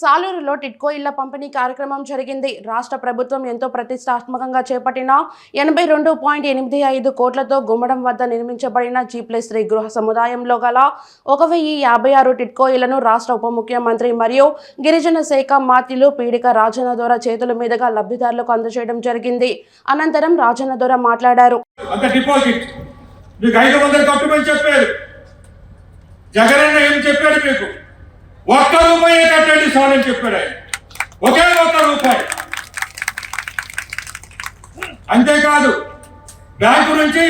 సాలూరులో టిట్కో ఇళ్ళ పంపిణీ కార్యక్రమం జరిగింది. రాష్ట్ర ప్రభుత్వం ఎంతో ప్రతిష్టాత్మకంగా చేపట్టిన ఎనభై రెండు పాయింట్ ఎనిమిది ఐదు కోట్లతో గుమ్మడం వద్ద నిర్మించబడిన జీ ప్లస్ త్రీ గృహ సముదాయంలో గల ఒక వెయ్యి యాభై ఆరు టిట్కో ఇళ్ళను రాష్ట్ర ఉప ముఖ్యమంత్రి మరియు గిరిజన శాఖ మాతిలు పీడిక రాజన్న దొర చేతుల మీదుగా లబ్ధిదారులకు అందజేయడం జరిగింది. అనంతరం రాజన్న దొర మాట్లాడారు ఏం చెప్పాడు మీకు? ఒక్క రూపాయి కట్టండి సార్ అని చెప్పాడు ఆయన. ఒకే ఒక్క రూపాయి అంతేకాదు బ్యాంకు నుంచి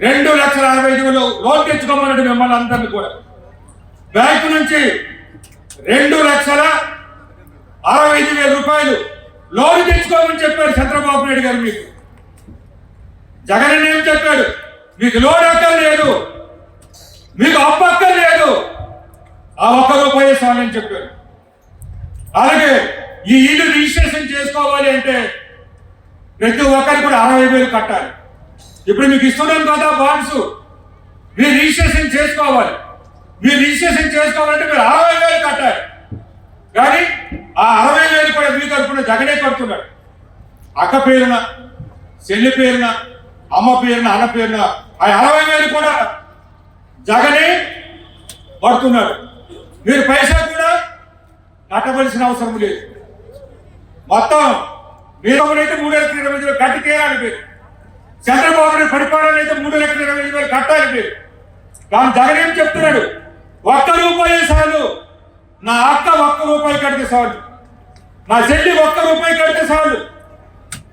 రెండు లక్షల అరవై ఐదు వేలు లోన్ తెచ్చుకోమన్నాడు మిమ్మల్ని అందరినీ కూడా. బ్యాంకు నుంచి రెండు లక్షల అరవై ఐదు వేల రూపాయలు లోన్ తెచ్చుకోమని చెప్పారు చంద్రబాబు నాయుడు గారు మీకు. జగన్ ఏం చెప్పాడు? మీకు లోన్ అక్కర్లేదు. మీకు అప్పు ఆ ఒక్క రూపాయి అని చెప్పారు. అలాగే ఈ ఇల్లు రిజిస్ట్రేషన్ చేసుకోవాలి అంటే ప్రతి ఒక్కరికి కూడా అరవై వేలు కట్టాలి. ఇప్పుడు మీకు ఇస్తున్నాం కదా బాండ్స్ మీరు రిజిస్ట్రేషన్ చేసుకోవాలి. మీరు రిజిస్ట్రేషన్ చేసుకోవాలంటే మీరు అరవై వేలు కట్టాలి. కానీ ఆ అరవై వేలు కూడా మీ తరఫున జగనే కడుతున్నాడు. అక్క పేరున చెల్లి పేరున అమ్మ పేరున అన్న పేరున ఆ అరవై వేలు కూడా జగనే పడుతున్నాడు మీరు పైసా కూడా కట్టవలసిన అవసరం లేదు. మొత్తం మీరు అయితే మూడు లక్షల ఇరవై ఐదు వేలు కట్టి తీరాలి మీరు. చంద్రబాబు నాయుడు పరిపాలన అయితే మూడు లక్షల ఇరవై ఐదు వేలు కట్టాలి మీరు. కానీ జగన్ ఏం చెప్తున్నాడు? ఒక్క రూపాయి చాలు. నా అక్క ఒక్క రూపాయి కడితే చాలు. నా చెల్లి ఒక్క రూపాయి కడితే చాలు.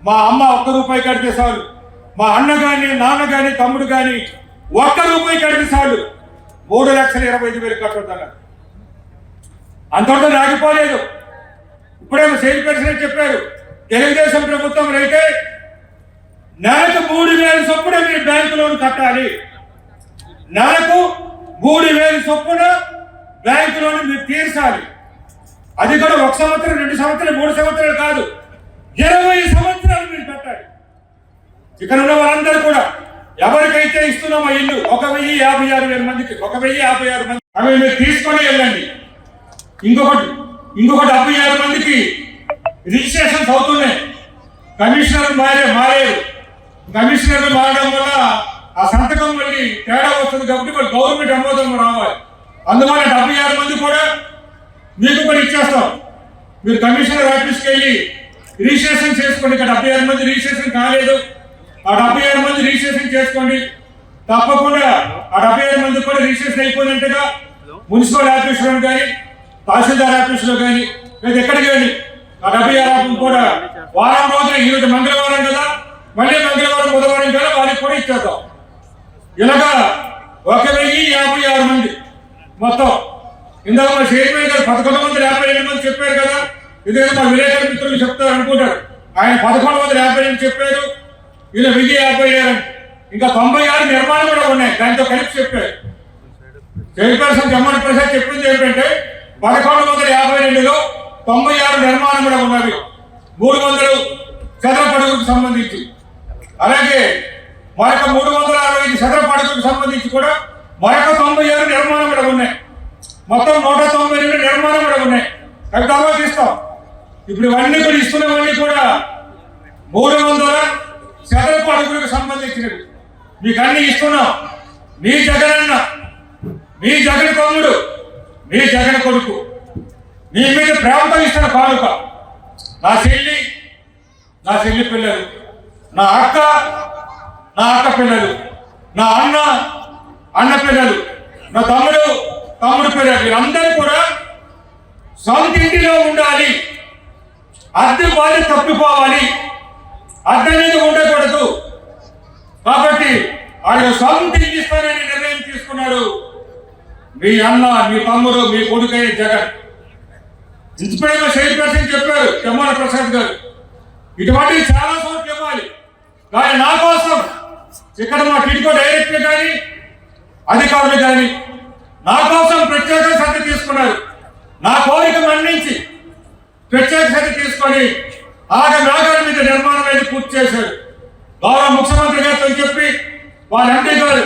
మా అమ్మ ఒక్క రూపాయి కడితే చాలు. మా అన్న కానీ నాన్న కానీ తమ్ముడు కానీ ఒక్క రూపాయి కడితే చాలు. మూడు లక్షల ఇరవై ఐదు వేలు కట్టొద్దన్నారు. అంతటితో రాగిపోలేదు ఇప్పుడేమో సేల్ పెన్షన్ చెప్పారు. తెలుగుదేశం ప్రభుత్వం అయితే నెలకు మూడు వేల చొప్పున మీరు బ్యాంకు లోన్ కట్టాలి. నెలకు మూడు వేల చొప్పున బ్యాంకు లోన్ మీరు తీర్చాలి. అది కూడా ఒక సంవత్సరం రెండు సంవత్సరాలు మూడు సంవత్సరాలు కాదు. ఇరవై సంవత్సరాలు మీరు కట్టాలి. ఇక్కడ ఉన్న వాళ్ళందరూ కూడా ఎవరికైతే ఇస్తున్నామో ఇల్లు ఒక వెయ్యి యాభై ఆరు వేల మందికి ఒక వెయ్యి యాభై ఆరు మంది అవి మీరు తీసుకొని వెళ్ళండి. ఇంకొకటి ఇంకొక డెబ్బై ఆరు మందికి రిజిస్ట్రేషన్స్ అవుతున్నాయి. కమిషనర్ మారే మారేరు. కమిషనర్ మారడం వల్ల ఆ సంతకం మళ్ళీ తేడా వస్తుంది కాబట్టి మరి గవర్నమెంట్ ఆమోదం రావాలి. అందువల్ల డెబ్బై ఆరు మంది కూడా మీకు కూడా ఇచ్చేస్తాం. మీరు కమిషనర్ ఆఫీస్కి వెళ్ళి రిజిస్ట్రేషన్ చేసుకోండి. ఇక్కడ డెబ్బై ఆరు మంది రిజిస్ట్రేషన్ కాలేదు. ఆ డెబ్బై ఆరు మంది రిజిస్ట్రేషన్ చేసుకోండి. తప్పకుండా ఆ డెబ్బై ఆరు మంది కూడా రిజిస్ట్రేషన్ అయిపోయినట్టుగా మున్సిపల్ ఆఫీసులో కానీ తహసీల్దార్ ఆఫీసులో కానీ లేదా ఎక్కడికి వెళ్ళి ఆ డెబ్బై ఆరు ఆఫీస్ కూడా వారం రోజులు ఈరోజు మంగళవారం కదా మళ్ళీ మంగళవారం బుధవారం కదా వారికి కూడా ఇచ్చేద్దాం. ఇలాగా ఒక వెయ్యి యాభై ఆరు మంది మొత్తం. ఇందాక మా చైర్మన్ గారు పదకొండు వందల యాభై రెండు మంది చెప్పారు కదా ఇదేదో మా విలేకరు మిత్రులు చెప్తారు అనుకుంటారు. ఆయన పదకొండు వందల యాభై రెండు చెప్పారు ఈయన వెయ్యి యాభై ఆరు ఇంకా తొంభై ఆరు నిర్మాణం కూడా ఉన్నాయి దాంతో కలిపి చెప్పారు. చైర్పర్సన్ జమ్మన్ ప్రసాద్ చెప్పింది ఏంటంటే పదకొండు వందల యాభై రెండులో తొంభై ఆరు నిర్మాణం కూడా ఉన్నవి మూడు వందలు చదర పడుగుకు సంబంధించి. అలాగే మరొక మూడు వందల అరవై ఐదు చదర పడుగుకు సంబంధించి కూడా మరొక తొంభై ఆరు నిర్మాణం కూడా ఉన్నాయి. మొత్తం నూట తొంభై రెండు నిర్మాణం కూడా ఉన్నాయి. అవి తర్వాత ఇస్తాం ఇప్పుడు ఇవన్నీ కూడా ఇస్తున్నవన్నీ కూడా మూడు వందల చదరపు అడుగులకు సంబంధించినవి. మీకు అన్ని ఇస్తున్నాం. మీ జగనన్న మీ జగన్ తమ్ముడు నీ జగన్ కొడుకు. నీ మీద ప్రేమతో ఇస్తున్న కానుక నా చెల్లి నా చెల్లి పిల్లలు. నా అక్క నా అక్క పిల్లలు. నా అన్న అన్న పిల్లలు. నా తమ్ముడు తమ్ముడు పిల్లలు. వీళ్ళందరూ కూడా సొంత ఇంటిలో ఉండాలి. అద్దె బాధ్యత తప్పిపోవాలి. అద్దె అనేది ఉండకూడదు. కాబట్టి ఆయన సొంత ఇంటి ఇస్తానని నిర్ణయం తీసుకున్నాడు మీ అన్న మీ తమ్ముడు మీ కొడుకైన జగన్. ఇన్స్పైర్ షైన్ పర్సన్ చెప్పారు చెమ్మల ప్రసాద్ గారు. ఇటువంటివి చాలా చోట్ల ఇవ్వాలి కానీ నా కోసం ఇక్కడ మా టిడ్కో డైరెక్టర్ కానీ అధికారులు కానీ నా కోసం ప్రత్యేక శ్రద్ధ తీసుకున్నారు. నా కోరిక మన్నించి ప్రత్యేక శ్రద్ధ తీసుకొని ఆగ నాగర మీద నిర్మాణం అనేది పూర్తి చేశారు. గౌరవ ముఖ్యమంత్రి గారితో చెప్పి వారి ఎంపీ గారు